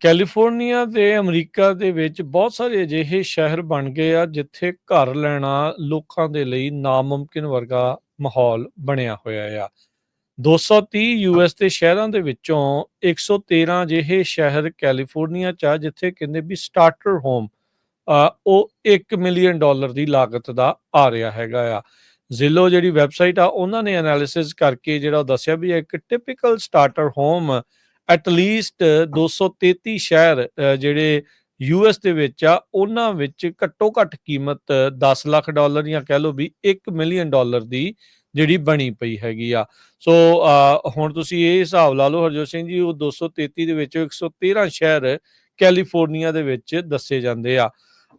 California ਤੇ America ਦੇ ਵਿੱਚ ਬਹੁਤ ਸਾਰੇ ਅਜਿਹੇ ਸ਼ਹਿਰ ਬਣ ਗਏ ਆ ਜਿੱਥੇ ਘਰ ਲੈਣਾ ਲੋਕਾਂ ਦੇ ਲਈ ਨਾਮੁਮਕਿਨ ਵਰਗਾ ਮਾਹੌਲ ਬਣਿਆ ਹੋਇਆ ਆ। 230 ਯੂਐਸ ਦੇ ਸ਼ਹਿਰਾਂ ਦੇ ਵਿੱਚੋਂ 113 ਜਿਹੇ ਸ਼ਹਿਰ ਕੈਲੀਫੋਰਨੀਆ ਚ ਆ, ਜਿੱਥੇ ਕਹਿੰਦੇ ਵੀ ਸਟਾਰਟਰ ਹੋਮ ਉਹ 1 ਮਿਲੀਅਨ ਡਾਲਰ ਦੀ ਲਾਗਤ ਦਾ ਆ ਰਿਹਾ ਹੈਗਾ ਆ। ਜ਼ਿਲੋ ਜਿਹੜੀ ਵੈਬਸਾਈਟ ਆ, ਉਹਨਾਂ ਨੇ ਐਨਾਲਿਸਿਸ ਕਰਕੇ ਜਿਹੜਾ ਦੱਸਿਆ ਵੀ ਇੱਕ typical starter home at least 233 ਸ਼ਹਿਰ ਅ, ਜਿਹੜੇ ਯੂਐਸ ਦੇ ਵਿੱਚ ਆ ਉਹਨਾਂ ਵਿੱਚ ਘੱਟੋ ਘੱਟ ਕੀਮਤ 10 ਲੱਖ ਡਾਲਰ ਜਾਂ ਕਹਿ ਲਓ ਵੀ 1 ਮਿਲੀਅਨ ਡਾਲਰ ਦੀ ਜਿਹੜੀ ਬਣੀ ਪਈ ਹੈਗੀ ਆ। ਸੋ ਹੁਣ ਤੁਸੀਂ ਇਹ ਹਿਸਾਬ ਲਾ ਲਓ ਹਰਜੋਤ ਸਿੰਘ ਜੀ ਉਹ 233 ਦੇ ਵਿੱਚ 113 ਸ਼ਹਿਰ ਕੈਲੀਫੋਰਨੀਆ ਦੇ ਵਿੱਚ ਦੱਸੇ ਜਾਂਦੇ ਆ।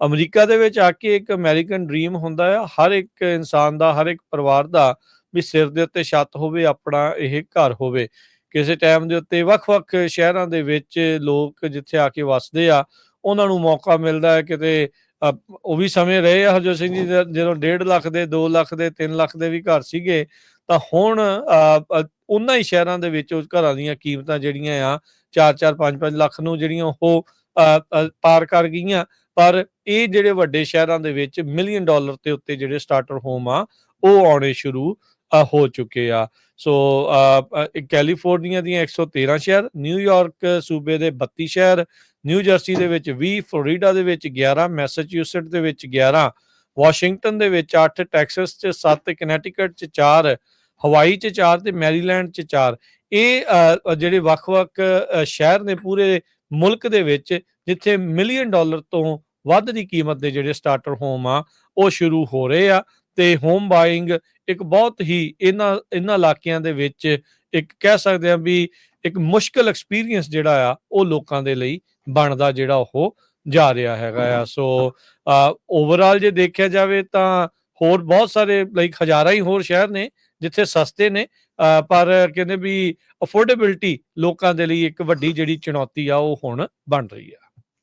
ਅਮਰੀਕਾ ਦੇ ਵਿੱਚ ਆ ਕੇ ਇੱਕ ਅਮਰੀਕਨ ਡ੍ਰੀਮ ਹੁੰਦਾ ਆ ਹਰ ਇੱਕ ਇਨਸਾਨ ਦਾ ਹਰ ਇੱਕ ਪਰਿਵਾਰ ਦਾ ਵੀ ਸਿਰ ਦੇ ਉੱਤੇ ਛੱਤ ਹੋਵੇ ਆਪਣਾ ਇਹ ਘਰ ਹੋਵੇ। ਕਿਸੇ ਟਾਈਮ ਦੇ ਉੱਤੇ ਵੱਖ-ਵੱਖ ਸ਼ਹਿਰਾਂ ਦੇ ਵਿੱਚ ਲੋਕ ਜਿੱਥੇ ਆ ਕੇ ਵਸਦੇ ਆ, ਉਹਨਾਂ ਨੂੰ ਮੌਕਾ ਮਿਲਦਾ ਹੈ ਕਿਤੇ ਉਹ ਵੀ ਸਮੇਂ ਰਹੇ ਆ ਹਰਜੋਤ ਸਿੰਘ ਜੀ ਜਦੋਂ 1.5 ਲੱਖ ਦੇ 2 ਲੱਖ ਦੇ 3 ਲੱਖ ਦੇ ਵੀ ਘਰ ਸੀਗੇ, ਤਾਂ ਹੁਣ ਉਹਨਾਂ ਹੀ ਸ਼ਹਿਰਾਂ ਦੇ ਵਿੱਚ ਉਸ ਘਰਾਂ ਦੀਆਂ ਕੀਮਤਾਂ ਜਿਹੜੀਆਂ ਆ 4-4 5-5 ਲੱਖ ਨੂੰ ਜਿਹੜੀਆਂ ਉਹ ਪਾਰ ਕਰ ਗਈਆਂ। ਪਰ ਇਹ ਜਿਹੜੇ ਵੱਡੇ ਸ਼ਹਿਰਾਂ ਦੇ ਵਿੱਚ ਮਿਲੀਅਨ ਡਾਲਰ ਤੇ ਉੱਤੇ ਜਿਹੜੇ ਸਟਾਰਟਰ ਹੋਮ ਆ, ਉਹ ਆਉਣੇ ਸ਼ੁਰੂ ਹੋ ਚੁੱਕੇ ਆ। ਸੋ ਅ, ਅ, ਇਹ ਕੈਲੀਫੋਰਨੀਆ ਦੀਆਂ 113 ਸ਼ਹਿਰ ਨਿਊਯਾਰਕ ਸੂਬੇ ਦੇ 32 ਸ਼ਹਿਰ ਨਿਊ ਜਰਸੀ ਦੇ ਵਿੱਚ 20 ਫਲੋਰੀਡਾ ਦੇ ਵਿੱਚ 11 ਮੈਸਾਚਿਊਸਟ ਦੇ ਵਿੱਚ 11 ਵਾਸ਼ਿੰਗਟਨ ਦੇ ਵਿੱਚ 8 ਟੈਕਸਸ ਚ 7 ਕਨੈਟੀਕਟ ਚ 4 ਹਵਾਈ ਚ 4 ਤੇ ਮੈਰੀਲੈਂਡ ਚ 4 ਇਹ ਜਿਹੜੇ ਵੱਖ-ਵੱਖ ਸ਼ਹਿਰ ਨੇ ਪੂਰੇ ਮੁਲਕ ਦੇ ਵਿੱਚ ਜਿੱਥੇ ਮਿਲੀਅਨ ਡਾਲਰ ਤੋਂ ਵੱਧ ਦੀ ਕੀਮਤ ਦੇ ਜਿਹੜੇ ਸਟਾਰਟਰ ਹੋਮ ਆ ਉਹ ਸ਼ੁਰੂ ਹੋ ਰਹੇ ਆ। ਤੇ ਹੋਮ ਬਾਇੰਗ ਇੱਕ ਬਹੁਤ ਹੀ ਇਹਨਾਂ ਇਹਨਾਂ ਇਲਾਕਿਆਂ ਦੇ ਵਿੱਚ ਇੱਕ ਕਹਿ ਸਕਦੇ ਆ ਵੀ ਇੱਕ ਮੁਸ਼ਕਲ ਐਕਸਪੀਰੀਅੰਸ ਜਿਹੜਾ ਆ, ਉਹ ਲੋਕਾਂ ਦੇ ਲਈ ਬਣਦਾ ਜਿਹੜਾ ਉਹ ਜਾ ਰਿਹਾ ਹੈਗਾ ਆ। ਸੋ ਓਵਰਆਲ ਜੇ ਦੇਖਿਆ ਜਾਵੇ ਤਾਂ ਹੋਰ ਬਹੁਤ ਸਾਰੇ ਲਾਈਕ ਹਜ਼ਾਰਾਂ ਹੀ ਹੋਰ ਸ਼ਹਿਰ ਨੇ ਜਿੱਥੇ ਸਸਤੇ ਨੇ ਪਰ ਕਹਿੰਦੇ ਵੀ ਅਫੋਰਡੇਬਿਲਟੀ ਲੋਕਾਂ ਦੇ ਲਈ ਇੱਕ ਵੱਡੀ ਜਿਹੜੀ ਚੁਣੌਤੀ ਆ, ਉਹ ਹੁਣ ਬਣ ਰਹੀ ਆ।